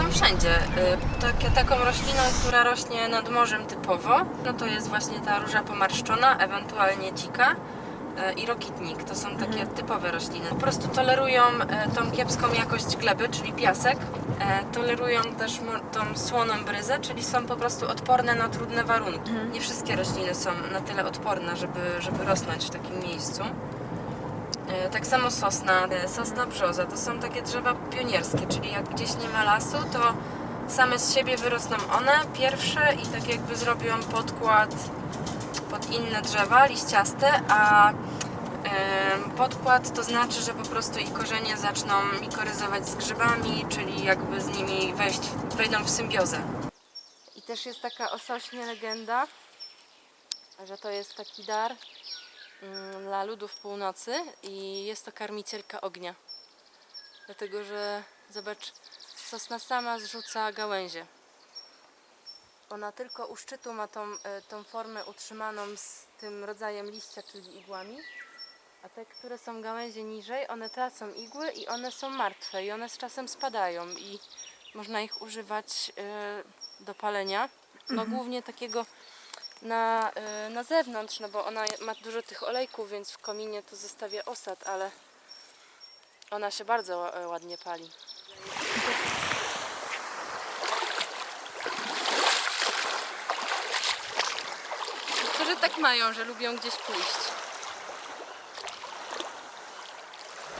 wszędzie. Y, Takie, taką rośliną, która rośnie nad morzem typowo, no to jest właśnie ta róża pomarszczona, ewentualnie dzika y, i rokitnik. To są takie typowe rośliny. Po prostu tolerują y, tą kiepską jakość gleby, czyli piasek. Tolerują też tą słoną bryzę, czyli są po prostu odporne na trudne warunki. Nie wszystkie rośliny są na tyle odporne, żeby, żeby rosnąć w takim miejscu. E, Tak samo sosna, e, sosna brzoza, to są takie drzewa pionierskie, czyli jak gdzieś nie ma lasu, to same z siebie wyrosną one pierwsze i tak jakby zrobią podkład pod inne drzewa liściaste, a em, podkład to znaczy, że po prostu ich korzenie zaczną mikoryzować z grzybami, czyli jakby z nimi wejść, wejdą w symbiozę. I też jest taka osośnie legenda, że to jest taki dar dla ludów północy i jest to karmicielka ognia. Dlatego, że zobacz, sosna sama zrzuca gałęzie. Ona tylko u szczytu ma tą, e, tą formę utrzymaną z tym rodzajem liścia, czyli igłami. A te, które są gałęzie niżej, one tracą igły i one są martwe i one z czasem spadają i można ich używać e, do palenia. No głównie takiego na, y, na zewnątrz, no bo ona ma dużo tych olejków, więc w kominie to zostawia osad, ale ona się bardzo ła- ładnie pali. Niektórzy tak mają, że lubią gdzieś pójść.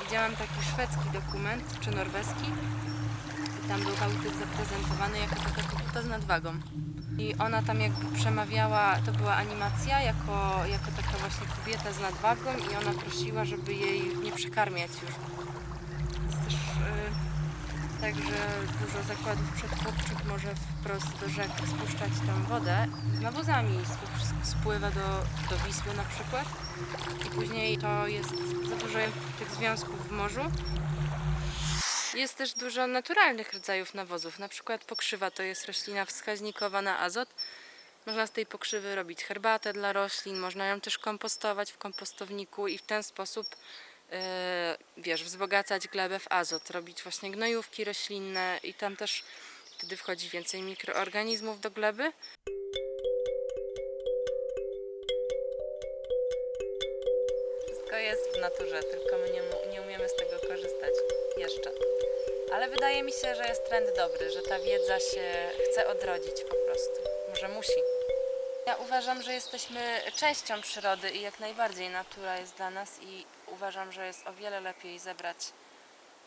Widziałam taki szwedzki dokument, czy norweski. I tam był bałtyk zaprezentowany jako taka kobieta z nadwagą. I ona tam jakby przemawiała, to była animacja jako, jako taka właśnie kobieta z nadwagą i ona prosiła, żeby jej nie przekarmiać już. Jest też y, tak, że dużo zakładów przetwórczych może wprost do rzek spuszczać tą wodę z nawozami. To wszystko spływa do, do Wisły na przykład i później to jest za dużo tych związków w morzu jest też dużo naturalnych rodzajów nawozów. Na przykład pokrzywa to jest roślina wskaźnikowa na azot. Można z tej pokrzywy robić herbatę dla roślin, można ją też kompostować w kompostowniku i w ten sposób e, wiesz, wzbogacać glebę w azot, robić właśnie gnojówki roślinne i tam też wtedy wchodzi więcej mikroorganizmów do gleby. Jest w naturze, tylko my nie, nie umiemy z tego korzystać jeszcze. Ale wydaje mi się, że jest trend dobry, że ta wiedza się chce odrodzić po prostu. Może musi. Ja uważam, że jesteśmy częścią przyrody i jak najbardziej natura jest dla nas i uważam, że jest o wiele lepiej zebrać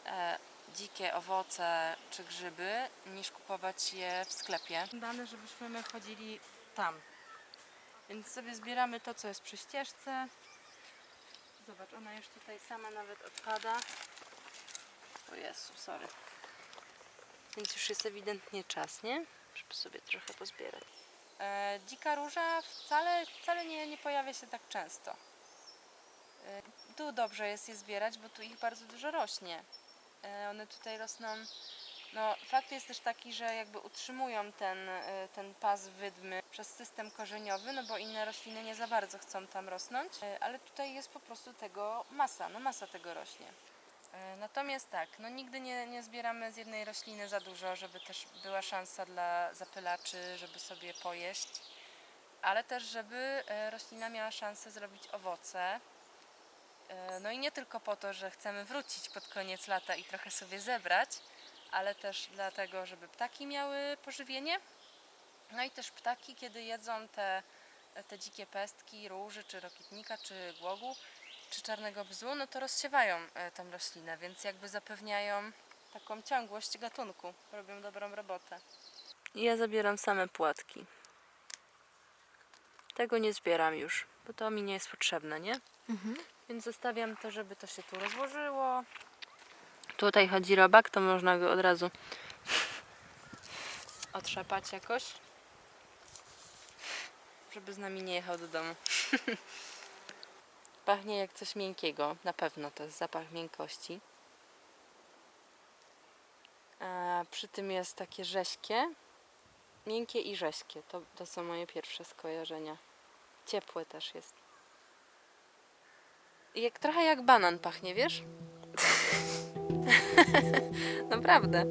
e, dzikie owoce czy grzyby, niż kupować je w sklepie. Dane, żebyśmy my chodzili tam. Więc sobie zbieramy to, co jest przy ścieżce. Zobacz, ona już tutaj sama nawet odpada. O Jezu, sorry. Więc już jest ewidentnie czas, nie? Żeby sobie trochę pozbierać. E, dzika róża wcale, wcale nie, nie pojawia się tak często. E, tu dobrze jest je zbierać, bo tu ich bardzo dużo rośnie. E, one tutaj rosną. No, fakt jest też taki, że jakby utrzymują ten, e, ten pas wydmy przez system korzeniowy, no bo inne rośliny nie za bardzo chcą tam rosnąć, E, ale tutaj jest po prostu tego masa, no masa tego rośnie. E, Natomiast tak, no nigdy nie, nie zbieramy z jednej rośliny za dużo, żeby też była szansa dla zapylaczy, żeby sobie pojeść, ale też żeby roślina miała szansę zrobić owoce. No i nie tylko po to, że chcemy wrócić pod koniec lata i trochę sobie zebrać, ale też dlatego, żeby ptaki miały pożywienie. No i też ptaki, kiedy jedzą te, te dzikie pestki, róży, czy rokitnika, czy głogu, czy czarnego bzu, no to rozsiewają e, tą roślinę, więc jakby zapewniają taką ciągłość gatunku. Robią dobrą robotę. Ja zabieram same płatki. Tego nie zbieram już, bo to mi nie jest potrzebne, nie? Więc zostawiam to, żeby to się tu rozłożyło. Tutaj chodzi robak, to można go od razu otrzepać jakoś, żeby z nami nie jechał do domu. Pachnie jak coś miękkiego, na pewno to jest zapach miękkości. A przy tym jest takie rześkie, miękkie i rześkie. To, to są moje pierwsze skojarzenia. Ciepłe też jest. Jak, trochę jak banan pachnie, wiesz? Naprawdę.